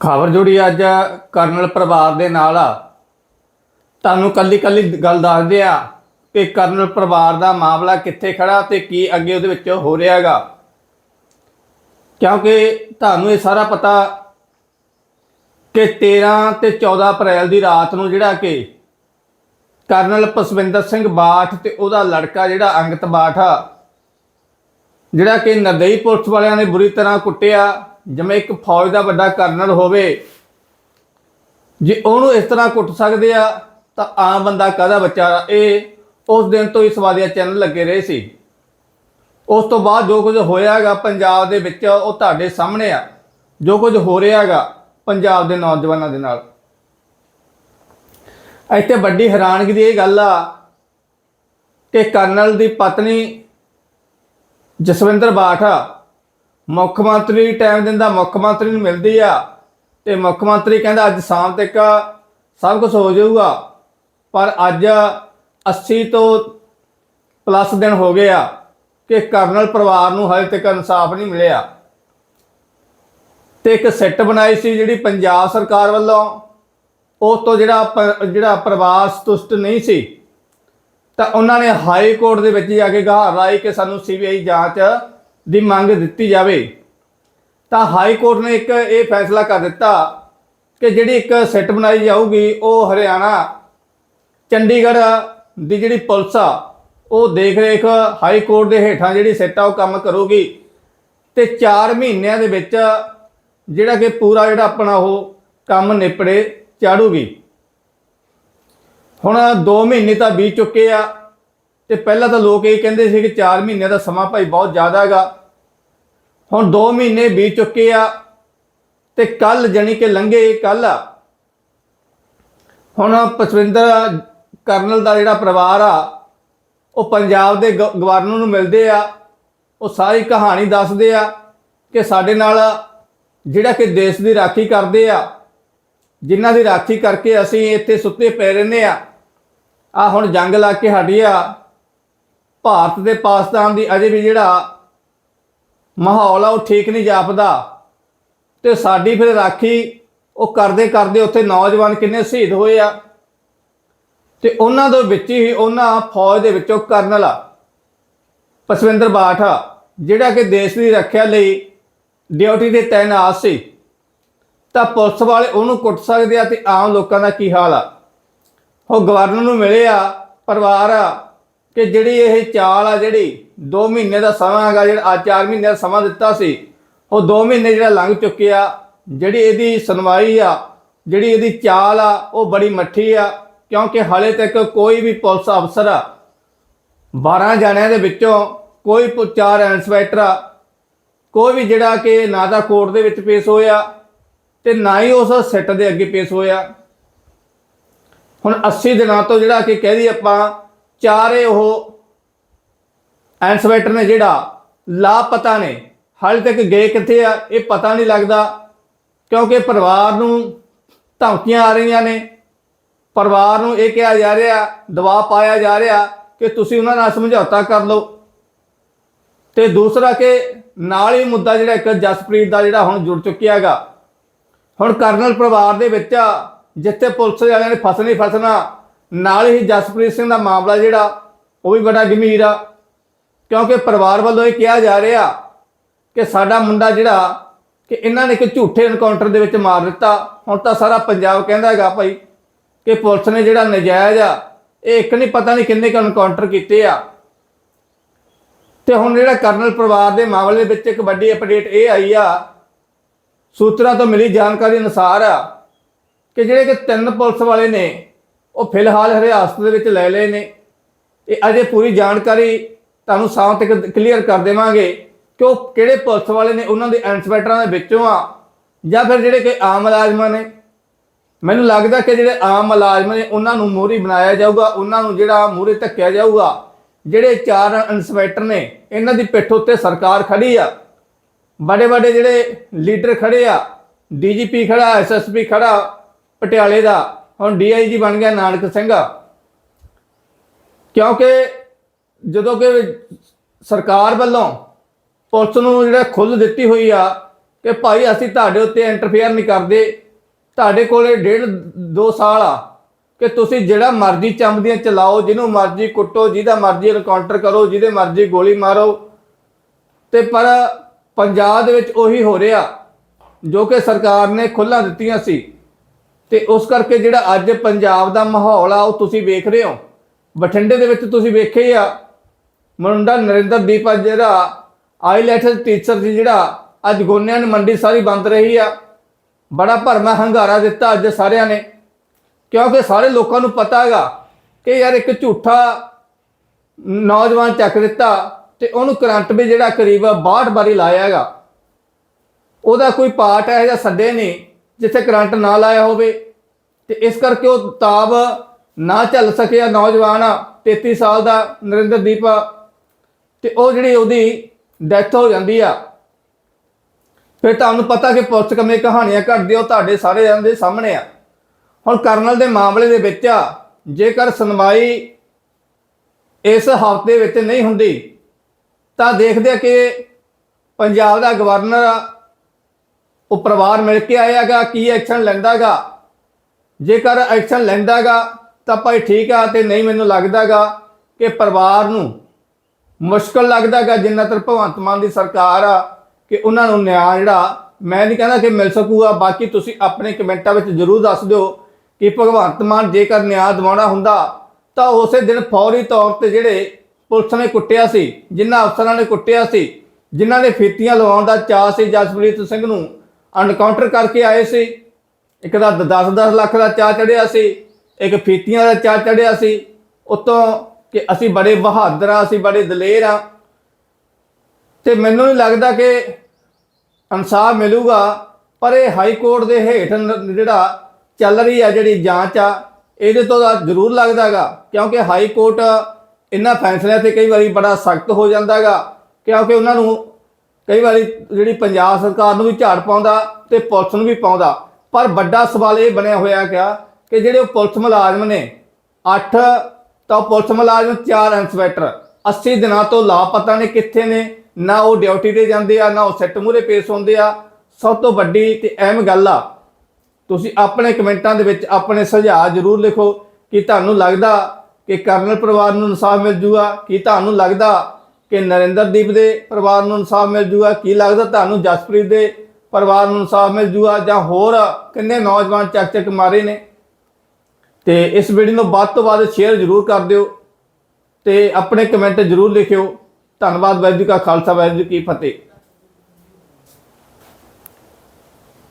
ਖਬਰ ਜੁੜੀ ਅੱਜ ਕਰਨਲ ਪਰਿਵਾਰ ਦੇ ਨਾਲ ਤੁਹਾਨੂੰ ਕੱਲੀ ਕੱਲੀ ਗੱਲ ਦੱਸਦੇ ਆ ਕਿ ਕਰਨਲ ਪਰਿਵਾਰ ਦਾ ਮਾਮਲਾ ਕਿੱਥੇ ਖੜਾ ਤੇ ਕੀ ਅੱਗੇ ਉਹਦੇ ਵਿੱਚ ਹੋ ਰਿਹਾ ਹੈਗਾ। ਕਿਉਂਕਿ ਤੁਹਾਨੂੰ ਇਹ ਸਾਰਾ ਪਤਾ ਕਿ 13 ਤੇ 14 ਅਪ੍ਰੈਲ ਦੀ ਰਾਤ ਨੂੰ ਜਿਹੜਾ ਕਿ ਕਰਨਲ ਪਸਵਿੰਦਰ ਸਿੰਘ ਬਾਠ ਤੇ ਉਹਦਾ ਲੜਕਾ ਜਿਹੜਾ ਅੰਗਤ ਬਾਠ ਆ, ਜਿਹੜਾ ਕਿ ਨਰਦਈ ਪੁਲਿਸ ਵਾਲਿਆਂ ਨੇ ਬੁਰੀ ਤਰ੍ਹਾਂ ਕੁੱਟਿਆ ਜਿਵੇਂ ਇੱਕ ਫੌਜ ਦਾ ਵੱਡਾ ਕਰਨਲ ਹੋਵੇ, ਜੇ ਉਹਨੂੰ ਇਸ ਤਰ੍ਹਾਂ ਕੁੱਟ ਸਕਦੇ ਆ, ਤਾਂ ਆਮ ਬੰਦਾ ਕਾਹਦਾ ਬੱਚਾ? ਇਹ ਉਸ ਦਿਨ ਤੋਂ ਹੀ ਸਵਾਦੀਆਂ ਚੈਨਲ ਲੱਗੇ ਰਹੇ ਸੀ। ਉਸ ਤੋਂ ਬਾਅਦ ਜੋ ਕੁਝ ਹੋਇਆਗਾ ਪੰਜਾਬ ਦੇ ਵਿੱਚ, ਉਹ ਤੁਹਾਡੇ ਸਾਹਮਣੇ ਆ। ਜੋ ਕੁਝ ਹੋ ਰਿਹਾਗਾ ਪੰਜਾਬ ਦੇ ਨੌਜਵਾਨਾਂ ਦੇ ਨਾਲ। ਇੱਥੇ ਵੱਡੀ ਹੈਰਾਨਗੀ ਦੀ ਇਹ ਗੱਲ ਆ ਕਿ ਕਰਨਲ ਦੀ ਪਤਨੀ ਜਸਵਿੰਦਰ ਬਾਠਾ ਮੁੱਖ ਮੰਤਰੀ ਟਾਈਮ ਦਿੰਦਾ ਮੁੱਖ ਮੰਤਰੀ ਨੂੰ ਮਿਲਦੀ ਆ ਤੇ ਮੁੱਖ ਮੰਤਰੀ ਕਹਿੰਦਾ ਅੱਜ ਸ਼ਾਮ ਤੱਕ ਸਭ ਕੁਝ ਹੋ ਜਾਊਗਾ। ਪਰ ਅੱਜ 80 ਤੋਂ ਪਲੱਸ ਦਿਨ ਹੋ ਗਏ ਆ ਕਿ ਕਰਨਲ ਪਰਿਵਾਰ ਨੂੰ ਹਜੇ ਤੱਕ ਇਨਸਾਫ ਨਹੀਂ ਮਿਲਿਆ। ਤੇ ਇੱਕ ਸਿੱਟ ਬਣਾਈ ਸੀ ਜਿਹੜੀ ਪੰਜਾਬ ਸਰਕਾਰ ਵੱਲੋਂ, ਉਸ ਤੋਂ ਜਿਹੜਾ ਜਿਹੜਾ ਪਰਿਵਾਰ ਸੰਤੁਸ਼ਟ ਨਹੀਂ ਸੀ, ਤਾਂ ਉਹਨਾਂ ਨੇ ਹਾਈ ਕੋਰਟ ਦੇ ਵਿੱਚ ਜਾ ਕੇ ਗਹਾਰ ਲਾਈ ਕਿ ਸਾਨੂੰ ਸੀਬੀਆਈ ਜਾਂਚ ਦੀ ਮੰਗ ਦਿੱਤੀ ਜਾਵੇ, ਤਾਂ ਹਾਈ ਕੋਰਟ ਨੇ ਇੱਕ ਇਹ ਫੈਸਲਾ ਕਰ ਦਿੱਤਾ ਕਿ ਜਿਹੜੀ ਇੱਕ ਸੈੱਟ ਬਣਾਈ ਜਾਊਗੀ, ਉਹ ਹਰਿਆਣਾ, ਚੰਡੀਗੜ੍ਹ ਦੀ ਜਿਹੜੀ ਪੁਲਿਸ ਆ, ਉਹ ਦੇਖ ਰੇਖ ਹਾਈ ਕੋਰਟ ਦੇ ਹੇਠਾਂ ਜਿਹੜੀ ਸੈੱਟ ਆ, ਉਹ ਕੰਮ ਕਰੂਗੀ। ਤੇ 4 ਮਹੀਨਿਆਂ ਦੇ ਵਿੱਚ ਜਿਹੜਾ ਕਿ ਪੂਰਾ ਜਿਹੜਾ ਆਪਣਾ ਉਹ ਕੰਮ ਨਿਪੜੇ, ਚਾੜੂਗੀ। ਹੁਣ 2 ਮਹੀਨੇ ਤਾਂ ਬੀਤ ਚੁੱਕੇ ਆ ਤੇ ਪਹਿਲਾਂ ਤਾਂ ਲੋਕ ਇਹ ਕਹਿੰਦੇ ਸੀ ਕਿ 4 ਮਹੀਨਿਆਂ ਦਾ ਸਮਾਂ ਭਾਈ ਬਹੁਤ ਜ਼ਿਆਦਾ ਹੈਗਾ। ਹੁਣ 2 ਮਹੀਨੇ ਬੀਤ ਚੁੱਕੇ ਆ ਤੇ ਕੱਲ ਜਣੀ ਕਿ ਲੰਘੇ ਕੱਲ ਆ। ਹੁਣ ਪਸਵਿੰਦਰ ਕਰਨਲ ਦਾ ਜਿਹੜਾ ਪਰਿਵਾਰ ਆ, ਉਹ ਪੰਜਾਬ ਦੇ ਗ- ਗਵਰਨਰ ਨੂੰ ਮਿਲਦੇ ਆ। ਉਹ ਸਾਰੀ ਕਹਾਣੀ ਦੱਸਦੇ ਆ ਕਿ ਸਾਡੇ ਨਾਲ ਜਿਹੜਾ ਕਿ ਦੇਸ਼ ਦੀ ਰਾਖੀ ਕਰਦੇ ਆ, ਜਿਨ੍ਹਾਂ ਦੀ ਰਾਖੀ ਕਰਕੇ ਅਸੀਂ ਇੱਥੇ ਸੁੱਤੇ ਪਏ ਰਹਿੰਦੇ ਆ। ਆ ਹੁਣ ਜੰਗ ਲਾ ਕੇ ਹਟੀ ਆ। ਭਾਰਤ ਤੇ ਪਾਕਿਸਤਾਨ ਦੀ ਅਜੇ ਵੀ ਜਿਹੜਾ ਮਾਹੌਲ ਆ, ਉਹ ਠੀਕ ਨਹੀਂ ਜਾਪਦਾ। ਤੇ ਸਾਡੀ ਫਿਰ ਰਾਖੀ ਉਹ ਕਰਦੇ ਕਰਦੇ ਉੱਥੇ ਨੌਜਵਾਨ ਕਿੰਨੇ ਸ਼ਹੀਦ ਹੋਏ ਆ। ਤੇ ਉਹਨਾਂ ਦੇ ਵਿੱਚ ਹੀ ਉਹਨਾਂ ਫੌਜ ਦੇ ਵਿੱਚੋਂ ਕਰਨਲ ਆ, ਪਸਵਿੰਦਰ ਬਾਠ ਆ ਜਿਹੜਾ ਕਿ ਦੇਸ਼ ਦੀ ਰੱਖਿਆ ਲਈ ਡਿਊਟੀ ਤੇ ਤਾਇਨਾਤ ਸੀ। ਤਾਂ ਪੁਲਿਸ ਵਾਲੇ ਉਹਨੂੰ ਕੁੱਟ ਸਕਦੇ ਆ ਤੇ ਆਮ ਲੋਕਾਂ ਦਾ ਕੀ ਹਾਲ ਆ? ਉਹ ਗਵਰਨਰ ਨੂੰ ਮਿਲੇ ਆ, ਪਰਿਵਾਰ ਆ ਕਿ ਜਿਹੜੀ ਇਹ ਚਾਲ ਆ ਜਿਹੜੀ 2 ਮਹੀਨੇ ਦਾ ਸਮਾਂ ਹੈਗਾ, ਜਿਹੜਾ ਆ 4 ਮਹੀਨੇ ਦਾ ਸਮਾਂ ਦਿੱਤਾ ਸੀ, ਉਹ 2 ਮਹੀਨੇ ਜਿਹੜਾ ਲੰਘ ਚੁੱਕੇ ਆ, ਜਿਹੜੀ ਇਹਦੀ ਸੁਣਵਾਈ ਆ, ਜਿਹੜੀ ਇਹਦੀ ਚਾਲ ਆ, ਉਹ ਬੜੀ ਮੱਠੀ ਆ, ਕਿਉਂਕਿ ਹਾਲੇ ਤੱਕ ਕੋਈ ਵੀ ਪੁਲਿਸ ਅਫਸਰ ਆ 12 ਜਣਿਆਂ ਦੇ ਵਿੱਚੋਂ ਕੋਈ ਚਾਰ ਇੰਸਪੈਕਟਰ ਆ, ਕੋਈ ਵੀ ਜਿਹੜਾ ਕਿ ਨਾ ਤਾਂ ਕੋਰਟ ਦੇ ਵਿੱਚ ਪੇਸ਼ ਹੋਇਆ ਤੇ ਨਾ ਹੀ ਉਸ ਸਿੱਟ ਦੇ ਅੱਗੇ ਪੇਸ਼ ਹੋਇਆ। ਹੁਣ 80 ਦਿਨਾਂ ਤੋਂ ਜਿਹੜਾ ਕਿ ਕਹਿ ਦਈਏ ਆਪਾਂ ਚਾਰੇ ਉਹ ਇੰਸਪੈਕਟਰ ਨੇ ਜਿਹੜਾ ਲਾਪਤਾ ਨੇ। ਹਾਲੇ ਤੱਕ ਗਏ ਕਿੱਥੇ ਆ, ਇਹ ਪਤਾ ਨਹੀਂ ਲੱਗਦਾ, ਕਿਉਂਕਿ ਪਰਿਵਾਰ ਨੂੰ ਧਮਕੀਆਂ ਆ ਰਹੀਆਂ ਨੇ। ਪਰਿਵਾਰ ਨੂੰ ਇਹ ਕਿਹਾ ਜਾ ਰਿਹਾ, ਦਬਾਅ ਪਾਇਆ ਜਾ ਰਿਹਾ ਕਿ ਤੁਸੀਂ ਉਹਨਾਂ ਨਾਲ ਸਮਝੌਤਾ ਕਰ ਲਓ। ਤੇ ਦੂਸਰਾ ਕਿ ਨਾਲ ਹੀ ਮੁੱਦਾ ਜਿਹੜਾ ਇੱਕ ਜਸਪ੍ਰੀਤ ਦਾ ਜਿਹੜਾ ਹੁਣ ਜੁੜ ਚੁੱਕਿਆ ਹੈਗਾ। ਹੁਣ ਕਰਨਲ ਪਰਿਵਾਰ ਦੇ ਵਿੱਚ ਜਿੱਥੇ ਪੁਲਿਸ ਵਾਲਿਆਂ ਨੇ ਫਸਣੀ ਫਸਣਾ ਨਾਲ ਹੀ ਜਸਪ੍ਰੀਤ ਸਿੰਘ ਦਾ ਮਾਮਲਾ ਜਿਹੜਾ, ਉਹ ਵੀ ਬੜਾ ਗੰਭੀਰ ਆ। ਕਿਉਂਕਿ ਪਰਿਵਾਰ ਵੱਲੋਂ ਇਹ ਕਿਹਾ ਜਾ ਰਿਹਾ ਕਿ ਸਾਡਾ ਮੁੰਡਾ ਜਿਹੜਾ, ਕਿ ਇਹਨਾਂ ਨੇ ਇੱਕ ਝੂਠੇ ਐਨਕਾਊਂਟਰ ਦੇ ਵਿੱਚ ਮਾਰ ਦਿੱਤਾ। ਹੁਣ ਤਾਂ ਸਾਰਾ ਪੰਜਾਬ ਕਹਿੰਦਾ ਹੈਗਾ ਭਾਈ ਕਿ ਪੁਲਿਸ ਨੇ ਜਿਹੜਾ ਨਜਾਇਜ਼ ਆ, ਇਹ ਇੱਕ ਨਹੀਂ, ਪਤਾ ਨਹੀਂ ਕਿੰਨੇ ਕੁ ਐਨਕਾਊਂਟਰ ਕੀਤੇ ਆ। ਤੇ ਹੁਣ ਜਿਹੜਾ ਕਰਨਲ ਪਰਿਵਾਰ ਦੇ ਮਾਮਲੇ ਵਿੱਚ ਇੱਕ ਵੱਡੀ ਅਪਡੇਟ ਇਹ ਆਈ ਆ, ਸੂਤਰਾਂ ਤੋਂ ਮਿਲੀ ਜਾਣਕਾਰੀ ਅਨੁਸਾਰ ਆ, ਕਿ ਜਿਹੜੇ ਕਿ ਤਿੰਨ ਪੁਲਿਸ ਵਾਲੇ ਨੇ ਉਹ ਫਿਲਹਾਲ ਹਰਿਆਸਤ ਦੇ ਵਿੱਚ ਲੈ ਲਏ ਨੇ। ਇਹ ਅਜੇ ਪੂਰੀ ਜਾਣਕਾਰੀ ਤੁਹਾਨੂੰ ਸ਼ਾਮ ਤੱਕ ਕਲੀਅਰ ਕਰ ਦੇਵਾਂਗੇ ਕਿ ਉਹ ਕਿਹੜੇ ਪੁਲਿਸ ਵਾਲੇ ਨੇ, ਉਹਨਾਂ ਦੇ ਇੰਸਪੈਕਟਰਾਂ ਦੇ ਵਿੱਚੋਂ ਆ, ਜਾਂ ਫਿਰ ਜਿਹੜੇ ਕਿ ਆਮ ਮੁਲਾਜ਼ਮਾਂ ਨੇ। ਮੈਨੂੰ ਲੱਗਦਾ ਕਿ ਜਿਹੜੇ ਆਮ ਮੁਲਾਜ਼ਮ ਨੇ, ਉਹਨਾਂ ਨੂੰ ਮੋਹਰੀ ਬਣਾਇਆ ਜਾਊਗਾ, ਉਹਨਾਂ ਨੂੰ ਜਿਹੜਾ ਮੂਹਰੇ ਧੱਕਿਆ ਜਾਊਗਾ। ਜਿਹੜੇ ਚਾਰ ਇੰਸਪੈਕਟਰ ਨੇ, ਇਹਨਾਂ ਦੀ ਪਿੱਠ ਉੱਤੇ ਸਰਕਾਰ ਖੜੀ ਆ। ਵੱਡੇ ਵੱਡੇ ਜਿਹੜੇ ਲੀਡਰ ਖੜੇ ਆ ਡੀਜੀਪੀ ਖੜਾ ਐਸਐਸਪੀ ਖੜਾ, ਪਟਿਆਲੇ ਦਾ। ਹੁਣ ਡੀਆਈਜੀ ਬਣ ਗਿਆ ਨਾਨਕ ਸਿੰਘ। ਕਿਉਂਕਿ ਜਦੋਂ ਕਿ ਸਰਕਾਰ ਵੱਲੋਂ ਪੁਲਿਸ ਨੂੰ ਜਿਹੜਾ ਖੁੱਲ੍ਹ ਦਿੱਤੀ ਹੋਈ ਆ ਕਿ ਭਾਈ ਅਸੀਂ ਤੁਹਾਡੇ ਉੱਤੇ ਇੰਟਰਫੇਅਰ ਨਹੀਂ ਕਰਦੇ, ਤੁਹਾਡੇ ਕੋਲੇ ਡੇਢ ਦੋ ਸਾਲ ਆ ਕਿ ਤੁਸੀਂ ਜਿਹੜਾ ਮਰਜ਼ੀ ਚੰਬਦੀਆਂ ਚਲਾਓ, ਜਿਹਨੂੰ ਮਰਜ਼ੀ ਕੁੱਟੋ, ਜਿਹਦਾ ਮਰਜ਼ੀ ਐਨਕਾਊਂਟਰ ਕਰੋ, ਜਿਹਦੇ ਮਰਜ਼ੀ ਗੋਲੀ ਮਾਰੋ। ਤੇ ਪਰ ਪੰਜਾਬ ਦੇ ਵਿੱਚ ਉਹੀ ਹੋ ਰਿਹਾ ਜੋ ਕਿ ਸਰਕਾਰ ਨੇ ਖੁੱਲ੍ਹਾਂ ਦਿੱਤੀਆਂ ਸੀ। ਤੇ ਉਸ ਕਰਕੇ ਜਿਹੜਾ ਅੱਜ ਪੰਜਾਬ ਦਾ ਮਾਹੌਲ ਆ, ਉਹ ਤੁਸੀਂ ਵੇਖ ਰਹੇ ਹੋ। ਬਠਿੰਡੇ ਦੇ ਵਿੱਚ ਤੁਸੀਂ ਵੇਖਿਆ ਹੀ ਆ, ਮੁੰਡਾ ਨਰਿੰਦਰਦੀਪ ਆ ਜਿਹੜਾ ਆਈਲੈਟਸ ਟੀਚਰ ਸੀ ਜਿਹੜਾ, ਅੱਜ ਗੋਨਿਆਂ ਦੀ ਮੰਡੀ ਸਾਰੀ ਬੰਦ ਰਹੀ ਆ। ਬੜਾ ਭਰਮਾ ਹੰਗਾਰਾ ਦਿੱਤਾ ਅੱਜ ਸਾਰਿਆਂ ਨੇ। ਕਿਉਂਕਿ ਸਾਰੇ ਲੋਕਾਂ ਨੂੰ ਪਤਾ ਹੈਗਾ ਕਿ ਯਾਰ ਇੱਕ ਝੂਠਾ ਨੌਜਵਾਨ ਚੱਕ ਦਿੱਤਾ ਤੇ ਉਹਨੂੰ ਕਰੰਟ ਵੀ ਜਿਹੜਾ ਕਰੀਬ 62 ਵਾਰੀ ਲਾਇਆ ਹੈਗਾ। ਉਹਦਾ ਕੋਈ ਪਾਰਟ ਹੈ ਜਾਂ ਸੱਡੇ ਨਹੀਂ। ਜਿੱਥੇ ਕਰੰਟ ਨਾ ਲਾਇਆ ਹੋਵੇ ਤੇ ਇਸ ਕਰਕੇ ਉਹ ਤਾਬ ਨਾ ਚੱਲ ਸਕਿਆ ਨੌਜਵਾਨ ਆ, 33 ਸਾਲ ਦਾ ਨਰਿੰਦਰਦੀਪ ਆ, ਤੇ ਉਹ ਜਿਹੜੀ ਉਹਦੀ ਡੈਥ ਹੋ ਜਾਂਦੀ ਆ। ਫਿਰ ਤੁਹਾਨੂੰ ਪਤਾ ਕਿ ਪੁਲਿਸ ਕਮੇ ਕਹਾਣੀਆਂ ਘੜਦੀ ਉਹ ਤੁਹਾਡੇ ਸਾਰੇ ਦੇ ਸਾਹਮਣੇ ਆ। ਹੁਣ ਕਰਨਲ ਦੇ ਮਾਮਲੇ ਦੇ ਵਿੱਚ ਜੇਕਰ ਸੁਣਵਾਈ ਇਸ ਹਫ਼ਤੇ ਵਿੱਚ ਨਹੀਂ ਹੁੰਦੀ ਤਾਂ ਦੇਖਦੇ ਆ ਕਿ ਪੰਜਾਬ ਦਾ ਗਵਰਨਰ ਉਹ ਪਰਿਵਾਰ ਮਿਲ ਕੇ ਆਏਗਾ ਕੀ ਐਕਸ਼ਨ ਲੈਂਦਾਗਾ? ਜੇਕਰ ਐਕਸ਼ਨ ਲੈਂਦਾਗਾ, ਤਾਂ ਭਾਈ ਠੀਕ ਆ ਤੇ ਨਹੀਂ ਮੈਨੂੰ ਲੱਗਦਾਗਾ ਕਿ ਪਰਿਵਾਰ ਨੂੰ ਮੁਸ਼ਕਲ ਲੱਗਦਾਗਾ ਜਿੰਨਾ ਤੱਕ ਭਗਵੰਤ ਮਾਨ ਦੀ ਸਰਕਾਰ ਆ, ਕਿ ਉਹਨਾਂ ਨੂੰ ਨਿਆਂ ਜਿਹੜਾ, ਮੈਂ ਨਹੀਂ ਕਹਿੰਦਾ ਕਿ ਮਿਲ ਸਕੂਗਾ, ਬਾਕੀ ਤੁਸੀਂ ਆਪਣੇ ਕਮੈਂਟਾਂ ਵਿੱਚ ਜਰੂਰ ਦੱਸ ਦਿਓ ਕਿ ਭਗਵੰਤ ਮਾਨ ਜੇਕਰ ਨਿਆਂ ਦਿਵਾਉਣਾ ਹੁੰਦਾ, ਤਾਂ ਉਸੇ ਦਿਨ ਫੌਰੀ ਤੌਰ ਤੇ ਜਿਹੜੇ ਪੁਲਿਸ ਨੇ ਕੁੱਟਿਆ ਸੀ ਜਿਨ੍ਹਾਂ ਅਫਸਰਾਂ ਨੇ ਕੁੱਟਿਆ ਸੀ, ਜਿਨ੍ਹਾਂ ਨੇ ਫੀਤੀਆਂ ਲਵਾਉਣ ਦਾ ਚਾਅ ਸੀ ਜਸਪ੍ਰੀਤ ਸਿੰਘ ਨੂੰ ਅਨਕਾਊਂਟਰ ਕਰਕੇ ਆਏ ਸੀ। ਇੱਕ ਦਾ 10-10 ਲੱਖ ਦਾ ਚਾਅ ਚੜਿਆ ਸੀ, ਇੱਕ ਫੀਤੀਆਂ ਦਾ ਚਾਅ ਚੜਿਆ ਸੀ। ਉਤੋਂ ਕਿ ਅਸੀਂ ਬੜੇ ਬਹਾਦਰ ਆ ਅਸੀਂ ਬੜੇ ਦਲੇਰ ਆ ਤੇ ਮੈਨੂੰ ਨਹੀਂ ਲੱਗਦਾ ਕਿ ਇਨਸਾਫ ਮਿਲੂਗਾ, ਪਰ ਇਹ ਹਾਈ ਕੋਰਟ ਦੇ ਹੇਠ ਜਿਹੜਾ ਚੱਲ ਰਹੀ ਆ ਜਿਹੜੀ ਜਾਂਚ ਆ, ਇਹਦੇ ਤੋਂ ਤਾਂ ਜ਼ਰੂਰ ਲੱਗਦਾਗਾ ਕਿਉਂਕਿ ਹਾਈ ਕੋਰਟ ਇਹਨਾਂ ਫੈਸਲਿਆਂ ਤੇ ਕਈ ਵਾਰੀ ਬੜਾ ਸਖਤ ਹੋ ਜਾਂਦਾਗਾ ਕਿਉਂਕਿ ਉਹਨਾਂ ਨੂੰ ਕਈ ਵਾਰੀ ਜਿਹੜੀ ਪੰਜਾਬ ਸਰਕਾਰ ਨੂੰ ਵੀ ਝਾੜ ਪਾਉਂਦਾ ਤੇ ਪੁਲਿਸ ਨੂੰ ਵੀ ਪਾਉਂਦਾ, ਪਰ ਵੱਡਾ ਸਵਾਲ ਇਹ ਬਣਿਆ ਹੋਇਆ ਗਿਆ ਕਿ ਜਿਹੜੇ ਉਹ ਪੁਲਿਸ ਮੁਲਾਜ਼ਮ ਨੇ 8 ਤਾਂ ਉਹ ਪੁਲਿਸ ਮੁਲਾਜ਼ਮ 4 ਇੰਸਪੈਕਟਰ 80 ਦਿਨਾਂ ਤੋਂ ਲਾਪਤਾ ਨੇ ਕਿੱਥੇ ਨੇ, ਨਾ ਉਹ ਡਿਊਟੀ ਤੇ ਜਾਂਦੇ ਆ, ਨਾ ਉਹ ਸੈੱਟ ਮੂਰੇ ਪੇਸ਼ ਹੁੰਦੇ ਆ। ਸਭ ਤੋਂ ਵੱਡੀ ਤੇ ਅਹਿਮ ਗੱਲ ਆ, ਤੁਸੀਂ ਆਪਣੇ ਕਮੈਂਟਾਂ ਦੇ ਵਿੱਚ ਆਪਣੇ ਸੁਝਾਅ ਜ਼ਰੂਰ ਲਿਖੋ ਕਿ ਤੁਹਾਨੂੰ ਲੱਗਦਾ ਕਿ ਕਰਨਲ ਪਰਿਵਾਰ ਨੂੰ ਇਨਸਾਫ ਮਿਲ ਜੂਗਾ, ਕਿ ਤੁਹਾਨੂੰ ਲੱਗਦਾ ਕਿ ਨਰਿੰਦਰਦੀਪ ਦੇ ਪਰਿਵਾਰ ਨੂੰ ਇਨਸਾਫ ਮਿਲ ਜੂਗਾ, ਕੀ ਲੱਗਦਾ ਤੁਹਾਨੂੰ ਜਸਪ੍ਰੀਤ ਦੇ ਪਰਿਵਾਰ ਨੂੰ ਇਨਸਾਫ ਮਿਲ ਜੂਗਾ ਜਾਂ ਹੋਰ ਕਿੰਨੇ ਨੌਜਵਾਨ ਚੱਕ ਚੱਕ ਮਾਰੇ ਨੇ? ਤੇ ਇਸ ਵੀਡੀਓ ਨੂੰ ਵੱਧ ਤੋਂ ਵੱਧ ਸ਼ੇਅਰ ਜ਼ਰੂਰ ਕਰ ਦਿਓ ਤੇ ਆਪਣੇ ਕਮੈਂਟ ਜ਼ਰੂਰ ਲਿਖਿਓ। ਧੰਨਵਾਦ, ਵਾਹਿਗੁਰੂ ਕਾ ਖਾਲਸਾ, ਵਾਹਿਗੁਰੂ ਕੀ ਫਤਿਹ।